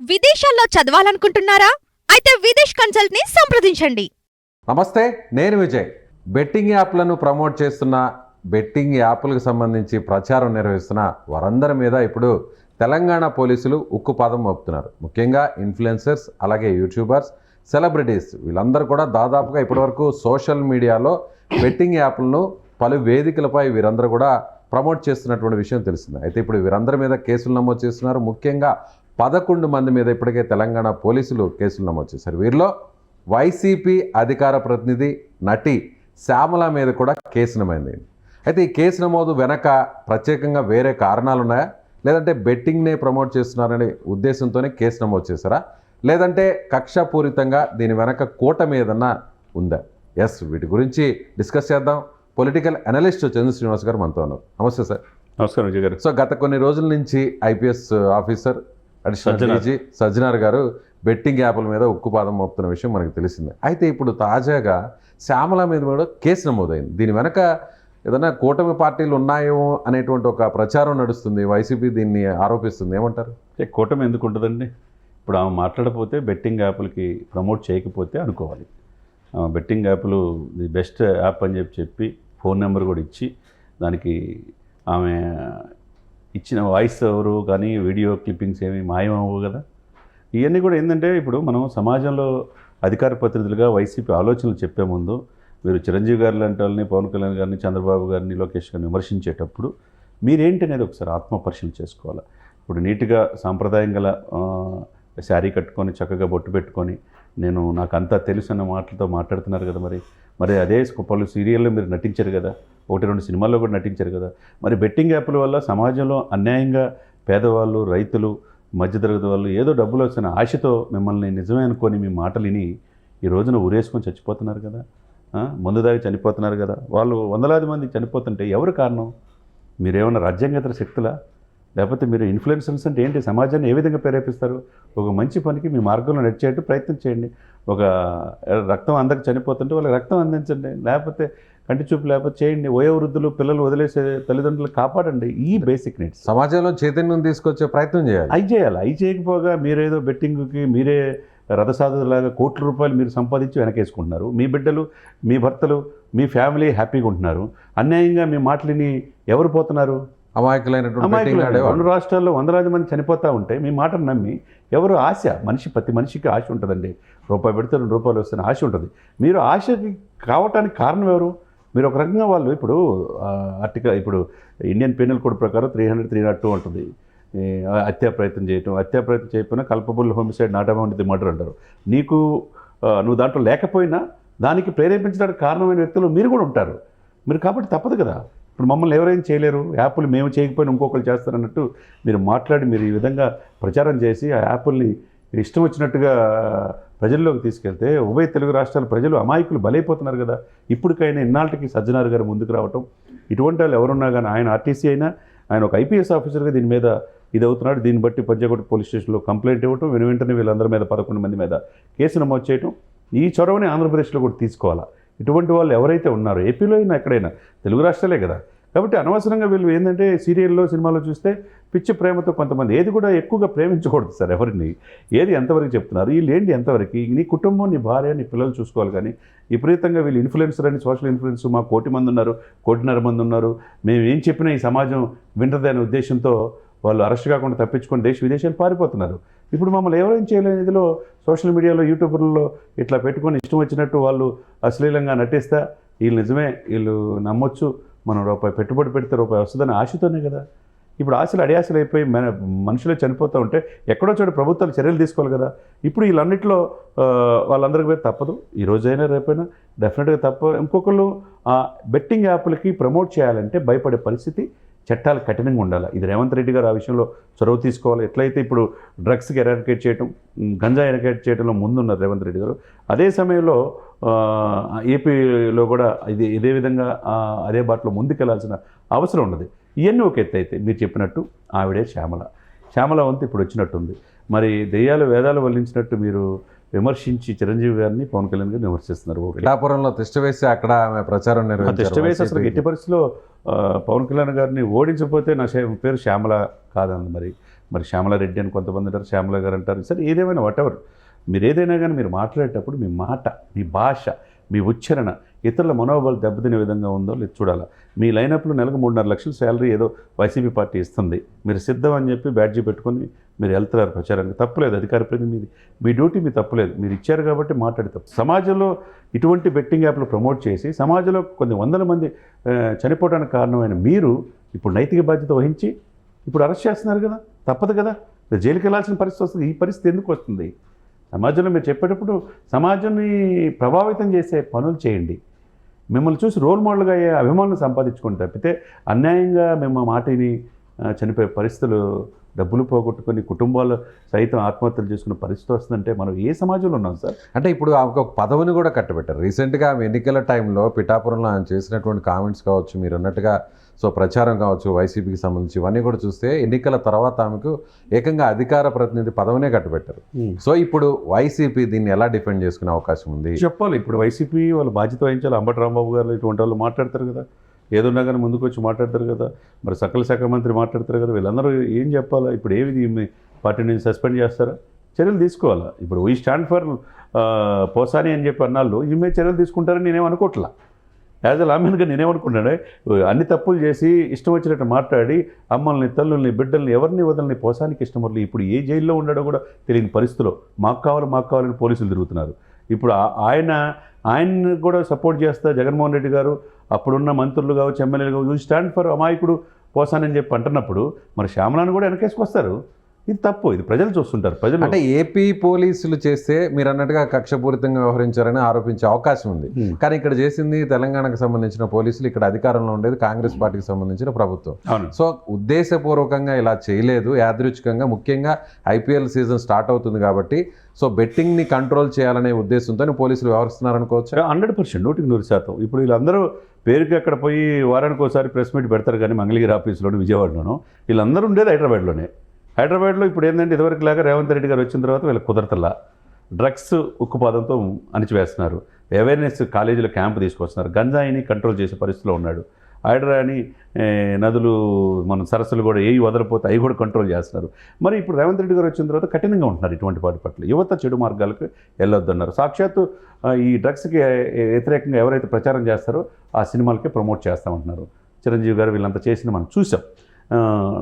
విదేశాల్లో చదవాలనుకుంటున్నారా? అయితే విదేశ్ కన్సల్ట్ని సంప్రదించండి. నమస్తే నేను విజయ్. బెట్టింగ్ యాప్లను ప్రమోట్ చేస్తున్న బెట్టింగ్ యాప్లకు సంబంధించి ప్రచారం నిర్వహిస్తున్న వారందరి మీద ఇప్పుడు తెలంగాణ పోలీసులు ఉక్కుపాదం మోపుతున్నారు. ముఖ్యంగా ఇన్ఫ్లుయెన్సర్స్ అలాగే యూట్యూబర్స్ సెలబ్రిటీస్ వీళ్ళందరూ కూడా దాదాపుగా ఇప్పటివరకు సోషల్ మీడియాలో బెట్టింగ్ యాప్లను పలు వేదికలపై వీరందరూ కూడా ప్రమోట్ చేస్తున్నటువంటి విషయం తెలిసింది. అయితే ఇప్పుడు వీరందరి మీద కేసులు నమోదు చేస్తున్నారు. ముఖ్యంగా పదకొండు మంది మీద ఇప్పటికే తెలంగాణ పోలీసులు కేసులు నమోదు చేశారు. వీరిలో వైసీపీ అధికార ప్రతినిధి నటి శ్యామల మీద కూడా కేసు నమైంది అయితే ఈ కేసు నమోదు వెనక ప్రత్యేకంగా వేరే కారణాలు ఉన్నాయా లేదంటే బెట్టింగ్నే ప్రమోట్ చేస్తున్నారనే ఉద్దేశంతోనే కేసు నమోదు చేశారా? లేదంటే కక్షపూరితంగా దీని వెనక కూటమి ఏదన్నా ఉందా? ఎస్ వీటి గురించి డిస్కస్ చేద్దాం. పొలిటికల్ అనలిస్ట్ చంద్ర శ్రీనివాస్ గారు మనతో ఉన్నారు. నమస్తే సార్. నమస్కారం విజయ్ గారు. సో గత కొన్ని రోజుల నుంచి IPS officer additional Sajjanar. DG Sajjanar garu betting యాప్ల మీద ఉక్కుపాదం మోపుతున్న విషయం మనకు తెలిసిందే. అయితే ఇప్పుడు తాజాగా శ్యామల మీద కూడా కేసు నమోదైంది. దీని వెనక ఏదైనా కూటమి పార్టీలు ఉన్నాయేమో అనేటువంటి ఒక ప్రచారం నడుస్తుంది. వైసీపీ దీన్ని ఆరోపిస్తుంది. ఏమంటారు? కూటమి ఎందుకు ఉంటుందండి? ఇప్పుడు ఆమె మాట్లాడకపోతే బెట్టింగ్ యాప్లకి ప్రమోట్ చేయకపోతే అనుకోవాలి. బెట్టింగ్ యాప్లు ది బెస్ట్ యాప్ అని చెప్పి చెప్పి ఫోన్ నెంబర్ కూడా ఇచ్చి దానికి ఆమె ఇచ్చిన వాయిస్ ఎవరు కానీ వీడియో క్లిప్పింగ్స్ ఏమి మాయమవు కదా. ఇవన్నీ కూడా ఏంటంటే ఇప్పుడు మనం సమాజంలో అధికార ప్రతినిధులుగా వైసీపీ ఆలోచనలు చెప్పే ముందు మీరు చిరంజీవి గారు లాంటి వాళ్ళని పవన్ కళ్యాణ్ గారిని చంద్రబాబు గారిని లోకేష్ గారిని విమర్శించేటప్పుడు మీరేంటి అనేది ఒకసారి ఆత్మపరిశీలన చేసుకోవాలి? ఇప్పుడు నీట్గా సాంప్రదాయం గల శారీ కట్టుకొని చక్కగా బొట్టు పెట్టుకొని నేను నాకు అంతా తెలుసు అన్న మాటలతో మాట్లాడుతున్నారు కదా మరి. మరి అదే పలు సీరియల్లో మీరు నటించారు కదా. ఒకటి రెండు సినిమాల్లో కూడా నటించారు కదా. మరి బెట్టింగ్ యాప్ల వల్ల సమాజంలో అన్యాయంగా పేదవాళ్ళు రైతులు మధ్యతరగతి వాళ్ళు ఏదో డబ్బులు వచ్చిన ఆశతో మిమ్మల్ని నిజమే అనుకొని మీ మాటలు విని ఈ రోజున ఊరేసుకొని చచ్చిపోతున్నారు కదా. ముందు దాగి చనిపోతున్నారు కదా. వాళ్ళు వందలాది మంది చనిపోతుంటే ఎవరు కారణం? మీరేమైనా రాజ్యాంగేతర శక్తులా? లేకపోతే మీరు ఇన్ఫ్లుయెన్సర్స్ అంటే ఏంటి? సమాజాన్ని ఏ విధంగా ప్రేరేపిస్తారు? ఒక మంచి పనికి మీ మార్గంలో నడిచేట్టు ప్రయత్నం చేయండి. ఒక రక్తం అందక చనిపోతుంటే వాళ్ళకి రక్తం అందించండి. లేకపోతే కంటి చూపు లేకపోతే చేయండి. వయోవృద్ధులు పిల్లలు వదిలేసే తల్లిదండ్రులు కాపాడండి. ఈ బేసిక్ నీడ్స్. సమాజంలో చైతన్యం తీసుకొచ్చే ప్రయత్నం చేయాలి. అవి చేయాలి. అవి చేయకపోగా మీరేదో బెట్టింగ్కి మీరే రథసాధులాగా కోట్ల రూపాయలు మీరు సంపాదించి వెనకేసుకుంటున్నారు. మీ బిడ్డలు మీ భర్తలు మీ ఫ్యామిలీ హ్యాపీగా ఉంటున్నారు. అన్యాయంగా మీ మాటలని ఎవరు పోతున్నారు? అమాయకులైనటువంటి రెండు రాష్ట్రాల్లో వందలాది మంది చనిపోతూ ఉంటే మీ మాటను నమ్మి ఎవరు ఆశ? మనిషి ప్రతి మనిషికి ఆశ ఉంటుందండి. రూపాయి పెడితే రెండు రూపాయలు వస్తున్న ఆశ ఉంటుంది. మీరు ఆశకి కావటానికి కారణం ఎవరు? మీరు ఒక రకంగా వాళ్ళు ఇప్పుడు ఆర్టికల్ ఇప్పుడు ఇండియన్ పీనల్ కోడ్ ప్రకారం three hundred three not two ఉంటుంది ఈ, హత్యా ప్రయత్నం చేయటం హత్యా ప్రయత్నం చేయకపోయినా culpable homicide not amount the murder అంటారు. నీకు నువ్వు దాంట్లో లేకపోయినా దానికి ప్రేరేపించడానికి కారణమైన వ్యక్తులు మీరు కూడా ఉంటారు. మీరు కాబట్టి తప్పదు కదా. ఇప్పుడు మమ్మల్ని ఎవరైనా చేయలేరు. యాప్లు మేము చేయకపోయినా ఇంకొకరు చేస్తారన్నట్టు మీరు మాట్లాడి మీరు ఈ విధంగా ప్రచారం చేసి ఆ యాప్ల్ని ఇష్టం వచ్చినట్టుగా ప్రజల్లోకి తీసుకెళ్తే ఉభయ తెలుగు రాష్ట్రాల ప్రజలు అమాయకులు బలైపోతున్నారు కదా. ఇప్పటికైనా ఇన్నాళ్ళకి సజ్జనార్ గారు ముందుకు రావటం ఇటువంటి వాళ్ళు ఎవరున్నా కానీ ఆయన ఆర్టీసీ అయినా ఆయన ఒక ఐపీఎస్ ఆఫీసర్గా దీని మీద ఇది అవుతున్నాడు దీన్ని బట్టి పంజాగుట్ట పోలీస్ స్టేషన్లో కంప్లైంట్ ఇవ్వటం వెను వెంటనే వీళ్ళందరి మీద పదకొండు మంది మీద కేసు నమోదు చేయటం ఈ చొరవని ఆంధ్రప్రదేశ్లో కూడా తీసుకోవాలా? ఇటువంటి వాళ్ళు ఎవరైతే ఉన్నారో ఏపీలో అయినా ఎక్కడైనా తెలుగు రాష్ట్రాలే కదా. కాబట్టి అనవసరంగా వీళ్ళు ఏంటంటే సీరియల్లో సినిమాలో చూస్తే పిచ్చి ప్రేమతో కొంతమంది ఏది కూడా ఎక్కువగా ప్రేమించకూడదు సార్ ఎవరిని. ఏది ఎంతవరకు చెప్తున్నారు? వీళ్ళు ఏంటి ఎంతవరకు? నీ కుటుంబం నీ భార్య నీ పిల్లలు చూసుకోవాలి కానీ విపరీతంగా వీళ్ళు ఇన్ఫ్లుయెన్సర్ అని సోషల్ ఇన్ఫ్లుయెన్స్ మా కోటి మంది ఉన్నారు కోటిన్నర మంది ఉన్నారు. మేము ఏం చెప్పినా ఈ సమాజం వింటది అనే ఉద్దేశంతో వాళ్ళు అరెస్ట్ కాకుండా తప్పించుకొని దేశ విదేశాలు పారిపోతున్నారు. ఇప్పుడు మమ్మల్ని ఎవరైనా చేయలేని ఇదిలో సోషల్ మీడియాలో యూట్యూబర్లలో ఇట్లా పెట్టుకొని ఇష్టం వచ్చినట్టు వాళ్ళు అశ్లీలంగా నటిస్తా వీళ్ళు నిజమే వీళ్ళు నమ్మొచ్చు. మనం రూపాయి పెట్టుబడి పెడితే రూపాయి వస్తుందని ఆశతోనే కదా. ఇప్పుడు ఆశలు అడియాశలు అయిపోయి మన మనుషులే చనిపోతూ ఉంటే ఎక్కడో చోట ప్రభుత్వాలు చర్యలు తీసుకోవాలి కదా. ఇప్పుడు వీళ్ళన్నింటిలో వాళ్ళందరికీ పోయి తప్పదు. ఈ రోజైనా రేపైనా డెఫినెట్గా తప్ప ఇంకొకళ్ళు బెట్టింగ్ యాప్లకి ప్రమోట్ చేయాలంటే భయపడే పరిస్థితి చట్టాలు కఠినంగా ఉండాలి. ఇది రేవంత్ రెడ్డి గారు ఆ విషయంలో చొరవ తీసుకోవాలి. ఎట్లయితే ఇప్పుడు డ్రగ్స్కి ఎరాడికేట్ చేయటం గంజా ఎరాడికేట్ చేయడంలో ముందున్నారు రేవంత్ రెడ్డి గారు అదే సమయంలో ఏపీలో కూడా ఇది ఇదే విధంగా అదే బాటలో ముందుకెళ్ళాల్సిన అవసరం ఉన్నది. ఇవన్నీ ఒక ఎత్తు అయితే మీరు చెప్పినట్టు ఆవిడే శ్యామల. శ్యామల వంతు ఇప్పుడు వచ్చినట్టుంది. మరి దెయ్యాలు వేదాలు వల్లించినట్టు మీరు విమర్శించి చిరంజీవి గారిని పవన్ కళ్యాణ్ గారిని విమర్శిస్తున్నారు. పిఠాపురంలో తిష్ట వేసి అక్కడ ఆమె ప్రచారం టెస్ట్ వేసి అసలు ఎట్టి నిర్వహించారు పరిస్థితిలో పవన్ కళ్యాణ్ గారిని ఓడించకపోతే నా పేరు శ్యామల కాదండి మరి. మరి శ్యామలారెడ్డి అని కొంతమంది అంటారు శ్యామల గారు అంటారు. సరే ఏదేమైనా వాటెవర్ మీరు ఏదైనా కానీ మీరు మాట్లాడేటప్పుడు మీ మాట మీ భాష మీ ఉచ్చారణ ఇతరుల మనోభావాలు దెబ్బతినే విధంగా ఉందో లేదు చూడాలా. మీ లైనప్లో నెలకు మూడున్నర లక్షల శాలరీ ఏదో వైసీపీ పార్టీ ఇస్తుంది. మీరు సిద్ధం అని చెప్పి బ్యాడ్జీ పెట్టుకొని మీరు వెళ్తున్నారు ప్రచారానికి. తప్పులేదు అధికార ప్రతినిధి మీ డ్యూటీ మీ తప్పులేదు మీరు ఇచ్చారు కాబట్టి మాట్లాడి తప్పు. సమాజంలో ఇటువంటి బెట్టింగ్ యాప్లు ప్రమోట్ చేసి సమాజంలో కొన్ని వందల మంది చనిపోవడానికి కారణమైన మీరు ఇప్పుడు నైతిక బాధ్యత వహించి ఇప్పుడు అరెస్ట్ చేస్తున్నారు కదా? తప్పదు కదా? జైలుకి వెళ్ళాల్సిన పరిస్థితి వస్తుంది. ఈ పరిస్థితి ఎందుకు వస్తుంది? సమాజంలో మీరు చెప్పేటప్పుడు సమాజాన్ని ప్రభావితం చేసే పనులు చేయండి. మిమ్మల్ని చూసి రోల్ మోడల్గా అయ్యే అభిమానులు సంపాదించుకోండి తప్పితే అన్యాయంగా మేము మాటిని చనిపోయే పరిస్థితులు డబ్బులు పోగొట్టుకొని కుటుంబాలు సైతం ఆత్మహత్యలు చేసుకునే పరిస్థితి వస్తుందంటే మనం ఏ సమాజంలో ఉన్నాం సార్? అంటే ఇప్పుడు ఆమెకు ఒక పదవిని కూడా కట్టబెట్టారు. రీసెంట్గా ఆమె ఎన్నికల టైంలో పిఠాపురంలో ఆయన చేసినటువంటి కామెంట్స్ కావచ్చు మీరు అన్నట్టుగా సో ప్రచారం కావచ్చు వైసీపీకి సంబంధించి ఇవన్నీ కూడా చూస్తే ఎన్నికల తర్వాత ఆమెకు ఏకంగా అధికార ప్రతినిధి పదవినే కట్టబెట్టారు. సో ఇప్పుడు వైసీపీ దీన్ని ఎలా డిఫెండ్ చేసుకునే అవకాశం ఉంది? చెప్పాలి ఇప్పుడు వైసీపీ వాళ్ళు బాధ్యత వహించాలి. అంబటి రాంబాబు గారు ఇటువంటి వాళ్ళు మాట్లాడతారు కదా. ఏదున్నా కానీ ముందుకు వచ్చి మాట్లాడతారు కదా. మరి సకల శాఖ మంత్రి మాట్లాడతారు కదా. వీళ్ళందరూ ఏం చెప్పాలా? ఇప్పుడు ఏవి పార్టీ నుంచి సస్పెండ్ చేస్తారా? చర్యలు తీసుకోవాలా? ఇప్పుడు వీ స్టాండ్ ఫర్ పోసాని అని చెప్పి అన్నాళ్ళు ఈమె చర్యలు తీసుకుంటారని నేనేం అనుకోవట్లా యాజ్ అ లామెన్గా నేనేమనుకుంటానే అన్ని తప్పులు చేసి ఇష్టం వచ్చినట్టు మాట్లాడి అమ్మల్ని తల్లుల్ని బిడ్డల్ని ఎవరిని వదలని పోసానికి ఇష్టం ఇప్పుడు ఏ జైల్లో ఉన్నాడో కూడా తెలియని పరిస్థితిలో మాకు కావాలి మాకు కావాలని పోలీసులు తిరుగుతున్నారు. ఇప్పుడు ఆయన ఆయన్ని కూడా సపోర్ట్ చేస్తా జగన్మోహన్ రెడ్డి గారు అప్పుడున్న మంత్రులు కావచ్చు ఎమ్మెల్యేలు కావచ్చు స్టాండ్ ఫర్ అమాయకుడు పోసానని చెప్పి అంటున్నప్పుడు మరి శ్యామలాన్ని కూడా వెనకేసుకొస్తారు. ఇది తప్పు. ఇది ప్రజలు చూస్తుంటారు. ప్రజలు అంటే ఏపీ పోలీసులు చేస్తే మీరు అన్నట్టుగా కక్షపూరితంగా వ్యవహరించారని ఆరోపించే అవకాశం ఉంది. Hmm. కానీ ఇక్కడ చేసింది తెలంగాణకు సంబంధించిన పోలీసులు ఇక్కడ అధికారంలో ఉండేది కాంగ్రెస్ పార్టీకి సంబంధించిన ప్రభుత్వం. సో ఉద్దేశపూర్వకంగా ఇలా చేయలేదు. యాదృచ్ఛికంగా ముఖ్యంగా ఐపీఎల్ సీజన్ స్టార్ట్ అవుతుంది కాబట్టి సో బెట్టింగ్ని కంట్రోల్ చేయాలనే ఉద్దేశంతో పోలీసులు వ్యవహరిస్తున్నారు అనుకోవచ్చు హండ్రెడ్ పర్సెంట్ నూటికి నూరు శాతం. ఇప్పుడు వీళ్ళందరూ పేరుకి అక్కడ పోయి వారానికి ఒకసారి ప్రెస్ మీట్ పెడతారు కానీ మంగళగిరి ఆఫీస్లోను విజయవాడలోను వీళ్ళందరూ ఉండేది హైదరాబాద్లోనే. హైదరాబాద్లో ఇప్పుడు ఏంటంటే ఇదివరకు లాగా రేవంత్ రెడ్డి గారు వచ్చిన తర్వాత వీళ్ళకి కుదరతలా. డ్రగ్స్ ఉక్కుపాదంతో అణిచివేస్తున్నారు. అవేర్నెస్ కాలేజీలో క్యాంప్ తీసుకొస్తున్నారు. గంజాయిని కంట్రోల్ చేసే పరిస్థితిలో ఉన్నాడు. హైడ్రాని నదులు మన సరస్సులు కూడా ఏవి వదలపోతే అవి కూడా కంట్రోల్ చేస్తున్నారు. మరి ఇప్పుడు రేవంత్ రెడ్డి గారు వచ్చిన తర్వాత కఠినంగా ఉంటున్నారు ఇటువంటి వాటి పట్ల. యువత చెడు మార్గాలకు వెళ్ళొద్దన్నారు. సాక్షాత్తు ఈ డ్రగ్స్కి వ్యతిరేకంగా ఎవరైతే ప్రచారం చేస్తారో ఆ సినిమాలకే ప్రమోట్ చేస్తామంటున్నారు. చిరంజీవి గారు వీళ్ళంతా చేసింది మనం చూసాం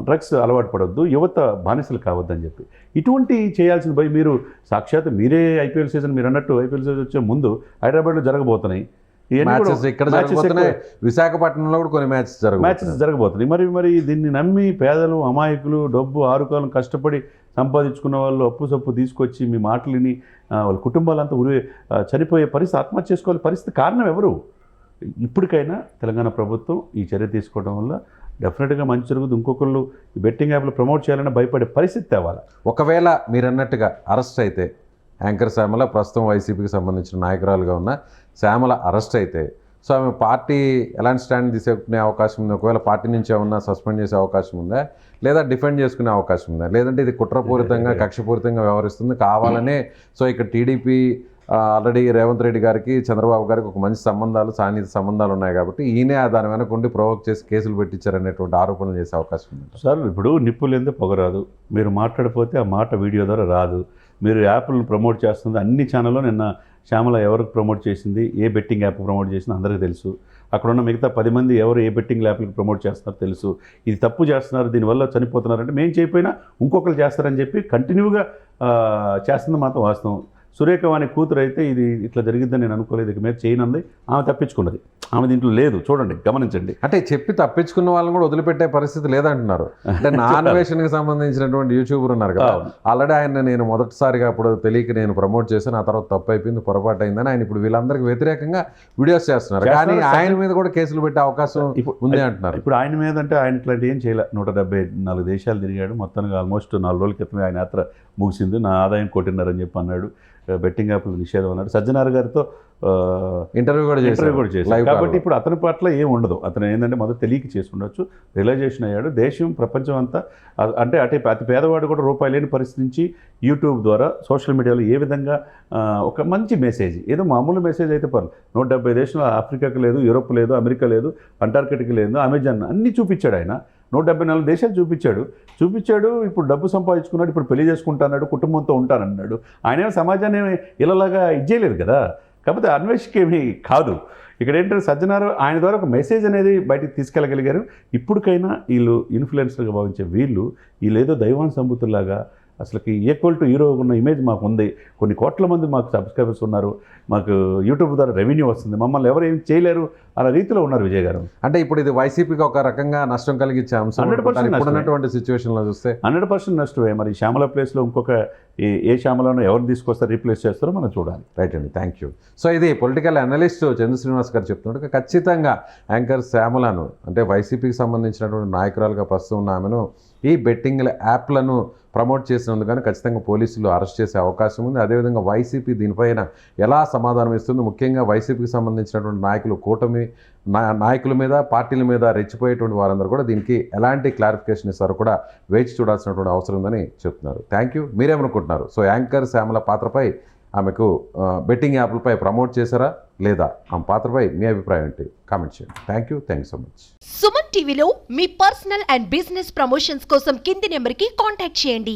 డ్రగ్స్ అలవాటు పడొద్దు యువత బానిసలు కావద్దని చెప్పి. ఇటువంటి చేయాల్సిన భయ మీరు సాక్షాత్ మీరే ఐపీఎల్ సీజన్ మీరు అన్నట్టు ఐపీఎల్ సీజన్ వచ్చే ముందు హైదరాబాద్లో జరగబోతున్నాయి. మ్యాచెస్ ఇక్కడ జరగబోతున్నాయి. విశాఖపట్నంలో కూడా కొన్ని మ్యాచెస్ మ్యాచెస్ జరగబోతున్నాయి. మరి మరి దీన్ని నమ్మి పేదలు అమాయకులు డబ్బు ఆరుకాలం కష్టపడి సంపాదించుకున్న వాళ్ళు అప్పు సప్పు తీసుకొచ్చి మీ మాటలిని వాళ్ళ కుటుంబాలంతా ఉరి చనిపోయే పరిస్థితి ఆత్మహత్య చేసుకోవాలి పరిస్థితి కారణం ఎవరు? ఇప్పటికైనా తెలంగాణ ప్రభుత్వం ఈ చర్య తీసుకోవడం వల్ల డెఫినెట్గా మంచి జరుగుతుంది. ఇంకొకళ్ళు ఈ బెట్టింగ్ యాప్లు ప్రమోట్ చేయాలని భయపడే పరిస్థితి తేవాలి. ఒకవేళ మీరు అన్నట్టుగా అరెస్ట్ అయితే యాంకర్ శ్యామల ప్రస్తుతం వైసీపీకి సంబంధించిన నాయకురాలుగా ఉన్న శ్యామల అరెస్ట్ అయితే సో ఆమె పార్టీ ఎలాంటి స్టాండ్ తీసుకునే అవకాశం ఉంది? ఒకవేళ పార్టీ నుంచి ఏమన్నా సస్పెండ్ చేసే అవకాశం ఉందా? లేదా డిఫెండ్ చేసుకునే అవకాశం ఉందా? లేదంటే ఇది కుట్రపూరితంగా కక్షపూరితంగా వ్యవహరిస్తుంది కావాలనే సో ఇక్కడ టీడీపీ ఆల్రెడీ రేవంత్ రెడ్డి గారికి చంద్రబాబు గారికి ఒక మంచి సంబంధాలు సాన్నిహిత సంబంధాలు ఉన్నాయి కాబట్టి ఈయనే దాని వెనక ఉండి ప్రొవోక్ చేసి కేసులు పెట్టించారనేటువంటి ఆరోపణలు చేసే అవకాశం ఉంది. సార్ ఇప్పుడు నిప్పు లేదే పొగరాదు. మీరు మాట్లాడిపోతే ఆ మాట వీడియో ద్వారా రాదు. మీరు యాప్లను ప్రమోట్ చేస్తుంది అన్ని ఛానల్లో నిన్న శ్యామల ఎవరికి ప్రమోట్ చేసింది ఏ బెట్టింగ్ యాప్ ప్రమోట్ చేసింది అందరికీ తెలుసు. అక్కడ ఉన్న మిగతా పది మంది ఎవరు ఏ బెట్టింగ్ యాప్లకు ప్రమోట్ చేస్తున్నారో తెలుసు. ఇది తప్పు చేస్తున్నారు దీనివల్ల చనిపోతున్నారంటే మేము చేయకపోయినా ఇంకొకరు చేస్తారని చెప్పి కంటిన్యూగా చేస్తుంది మాత్రం వాస్తవం. సురేఖ వాణి కూతురు అయితే ఇది ఇట్లా జరిగిద్దని నేను అనుకోలేదు ఇక మీద చేయనంది. ఆమె తప్పించుకున్నది. ఆమె దీంట్లో లేదు. చూడండి గమనించండి. అంటే చెప్పి తప్పించుకున్న వాళ్ళని కూడా వదిలిపెట్టే పరిస్థితి లేదంటున్నారు. అంటే నా అన్వేషణకి సంబంధించినటువంటి యూట్యూబర్ ఉన్నారు కదా. ఆల్రెడీ ఆయన నేను మొదటిసారిగా అప్పుడు తెలియక నేను ప్రమోట్ చేశాను. ఆ తర్వాత తప్పు అయిపోయింది పొరపాటు అయిందని ఆయన ఇప్పుడు వీళ్ళందరికీ వ్యతిరేకంగా వీడియోస్ చేస్తున్నారు. కానీ. ఆయన మీద కూడా కేసులు పెట్టే అవకాశం ఉంది అంటున్నారు. ఇప్పుడు ఆయన మీద అంటే ఆయన ఇట్లాంటి ఏం చేయలే. నూట డెబ్బై నాలుగు దేశాలు తిరిగాడు. మొత్తానికి ఆల్మోస్ట్ నాలుగు రోజుల క్రితమే ఆయన యాత్ర ముగిసింది. నా ఆదాయం కోటిన్నర అని చెప్పి అన్నాడు. బెట్టింగ్ యాప్లు నిషేధం అన్నాడు. సజ్జనార్ గారితో ఇంటర్వ్యూ కూడా ఇంటర్వ్యూ కూడా చేశారు. కాబట్టి. ఇప్పుడు అతని పట్ల ఏం ఉండదు. అతను ఏంటంటే మొదట తెలియక చేసి ఉండొచ్చు. రియలైజేషన్ అయ్యాడు. దేశం ప్రపంచం అంతా అంటే అటే అతి పేదవాడు కూడా రూపాయి లేని పరిస్థితి నుంచి యూట్యూబ్ ద్వారా సోషల్ మీడియాలో ఏ విధంగా ఒక మంచి మెసేజ్ ఏదో మామూలు మెసేజ్ అయితే పర్లేదు. నూట డెబ్బై దేశంలో ఆఫ్రికాకి లేదు యూరోప్ లేదు అమెరికా లేదు అంటార్కిటిక్ లేదు అమెజాన్ అన్నీ చూపించాడు ఆయన. నూట డెబ్బై నాలుగు దేశాలు చూపించాడు. చూపించాడు ఇప్పుడు డబ్బు సంపాదించుకున్నాడు ఇప్పుడు పెళ్ళి చేసుకుంటాన్నాడు కుటుంబంతో ఉంటానన్నాడు. ఆయన సమాజాన్ని ఇలాగా ఇచ్చేయలేదు కదా. కాకపోతే అన్వేషకి ఏమీ కాదు. ఇక్కడ ఏంటంటే సజ్జనారు ఆయన ద్వారా ఒక మెసేజ్ అనేది బయటికి తీసుకెళ్ళగలిగారు. ఇప్పటికైనా వీళ్ళు ఇన్ఫ్లుయెన్సర్గా భావించే వీళ్ళు వీళ్ళు ఏదో దైవాన్ సంబుతుల్లాగా అసలుకి ఈక్వల్ టు హీరో ఉన్న ఇమేజ్ మాకు ఉంది కొన్ని కోట్ల మంది మాకు సబ్స్క్రైబర్స్ ఉన్నారు. మాకు యూట్యూబ్ ద్వారా రెవెన్యూ వస్తుంది. మమ్మల్ని ఎవరు ఏం చేయలేరు అలా రీతిలో ఉన్నారు విజయ్ గారు. అంటే ఇప్పుడు ఇది వైసీపీకి ఒక రకంగా నష్టం కలిగించే అంశం. 100% అనుకుంటాను. ఇప్పుడు నష్టమే. ఉన్నటువంటి సిచ్యువేషన్లో చూస్తే. హండ్రెడ్ పర్సెంట్ నష్టమే. మరి శ్యామల ప్లేస్లో ఇంకొక ఏ- ఏ శ్యామలను ఎవరు తీసుకొస్తారు రీప్లేస్ చేస్తారో మనం చూడాలి. రైట్ అండి. థ్యాంక్ యూ సో ఇది పొలిటికల్ అనలిస్ట్ చంద్ర శ్రీనివాస్ గారు చెప్తున్నట్టు ఖచ్చితంగా యాంకర్ శ్యామలను అంటే వైసీపీకి సంబంధించినటువంటి నాయకురాలుగా ప్రస్తుతం ఉన్న ఆమెను ఈ బెట్టింగ్ల యాప్లను ప్రమోట్ చేసినందుకు కానీ ఖచ్చితంగా పోలీసులు అరెస్ట్ చేసే అవకాశం ఉంది. అదేవిధంగా వైసీపీ దీనిపైన ఎలా సమాధానం ఇస్తుంది ముఖ్యంగా వైసీపీకి సంబంధించినటువంటి నాయకులు కూటమి నా- నాయకుల మీద పార్టీల మీద రెచ్చిపోయేటువంటి వారందరూ కూడా దీనికి ఎలాంటి క్లారిఫికేషన్ ఇస్తారో కూడా వేచి చూడాల్సినటువంటి అవసరం ఉందని చెప్తున్నారు. Thank you. మీరేమనుకుంటున్నారు? సో యాంకర్ శ్యామల పాత్రపై ఆమెకు బెట్టింగ్ యాప్లపై ప్రమోట్ చేశారా లేదా? ఆమె పాత్రపై మీ అభిప్రాయం ఏంటి? కామెంట్ చేయండి. Thank you thank you so much Suman టీవీలో మీ పర్సనల్ అండ్ బిజినెస్ ప్రమోషన్స్ కోసం కింది నెంబర్కి కాంటాక్ట్ చేయండి.